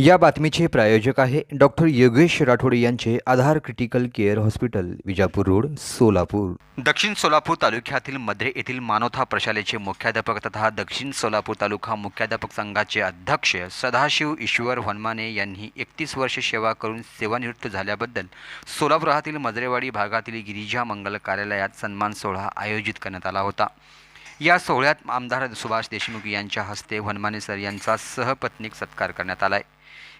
या बातमीचे प्रायोजक आहे डॉक्टर योगेश राठोड यांचे Aadhar critical care hospital Vijapur road Solapur. Dakshin Solapur तालुक्यातील मद्रे येथील मानवथा प्रशालेचे मुख्याध्यापक तथा दक्षिण सोलापूर तालुका मुख्याध्यापक संघाचे अध्यक्ष सदाशिव ईश्वर वनमाने यांनी एकतीस वर्ष सेवा करून सेवानिवृत्त झाल्याबद्दल सोलापुरातील मजरेवाडी भागातील गिरिजा मंगल कार्यालयात सन्मान सोहळा आयोजित करण्यात आला होता. या सोहळ्यात आमदार सुभाष देशमुख यांच्या हस्ते वनमाने सर यांचा सहपत्नीक सत्कार करण्यात आलाय.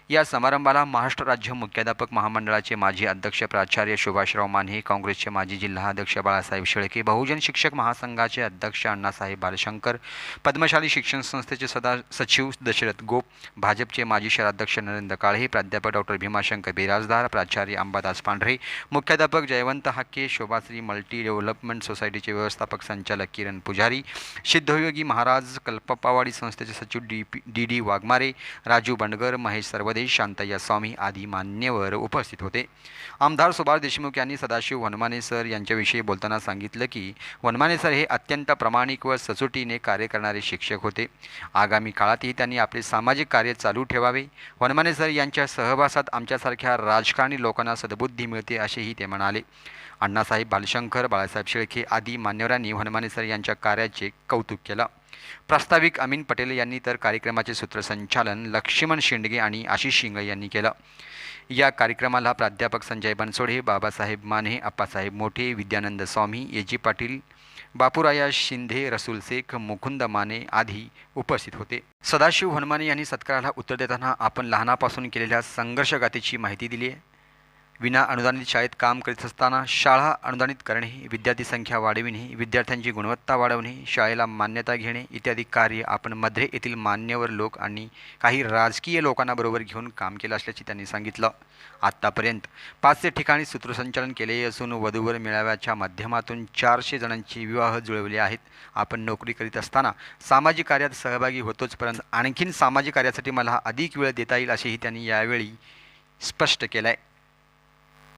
या समारंभाला महाराष्ट्र राज्य मुख्याध्यापक महामंडळाचे माजी अध्यक्ष प्राचार्य सुभाषराव माने काँग्रेसचे माजी जिल्हाध्यक्ष बाळासाहेब शेळके बहुजन शिक्षक महासंघाचे अध्यक्ष अण्णासाहेब बालशंकर पद्मशाली शिक्षण संस्थेचे सदा सचिव दशरथ गोप भाजपचे माजी शहराध्यक्ष नरेंद्र काळे प्राध्यापक डॉक्टर भीमाशंकर बिराजदार प्राचार्य अंबादास पांढरे मुख्याध्यापक जयवंत हाके शोभाश्री मल्टी डेव्हलपमेंट सोसायटीचे व्यवस्थापक संचालक किरण पुजारी सिद्धयोगी महाराज कल्पपावाडी संस्थेचे सचिव D P D D Waghmare Raju Bandgar Mahesh Sarvadesh Shantayya Swami आदी मान्यवर उपस्थित होते. आमदार सुभाष देशमुख यांनी सदाशिव वनमाने सर यांच्याविषयी बोलताना सांगितलं की वनमाने सर हे अत्यंत प्रामाणिक व सचोटीने कार्य करणारे शिक्षक होते. आगामी काळातही त्यांनी आपले सामाजिक कार्य चालू ठेवावे. वनमाने सर यांच्या सहवासात आमच्यासारख्या राजकारणी लोकांना सद्बुद्धी मिळते असेही ते म्हणाले. अण्णासाहेब बालशंकर बाळासाहेब शेळके आदी मान्यवरांनी हनुमाने सर यांच्या कार्याचे कौतुक केलं. प्रास्ताविक अमीन पटेल यांनी तर कार्यक्रमाचे सूत्रसंचालन लक्ष्मण शेंडगे आणि आशिष शिंगळे यांनी केलं. या कार्यक्रमाला प्राध्यापक संजय बनसोडे बाबासाहेब माने अप्पासाहेब मोठे विद्यानंद स्वामी एजी पाटील बापूराया शिंदे रसूल शेख मुकुंद माने आदी उपस्थित होते. सदाशिव हनुमाने यांनी सत्काराला उत्तर देताना आपण लहानापासून केलेल्या संघर्षगाथेची माहिती दिली आहे. विना अनुदानित शाळेत काम करीत असताना शाळा अनुदानित करणे विद्यार्थी संख्या वाढविणे विद्यार्थ्यांची गुणवत्ता वाढवणे शाळेला मान्यता घेणे इत्यादी कार्य आपण मध्रे येथील मान्यवर लोक आणि काही राजकीय लोकांना बरोबर घेऊन काम केलं असल्याचे त्यांनी सांगितलं. आत्तापर्यंत पाचशे ठिकाणी सूत्रसंचालन केले असून वधूवर मेळाव्याच्या माध्यमातून चारशे जणांचे विवाह जुळवले आहेत. आपण नोकरी करीत असताना सामाजिक कार्यात सहभागी होतोच परंतु आणखीन सामाजिक कार्यासाठी मला अधिक वेळ देता येईल असेही त्यांनी यावेळी स्पष्ट केलं आहे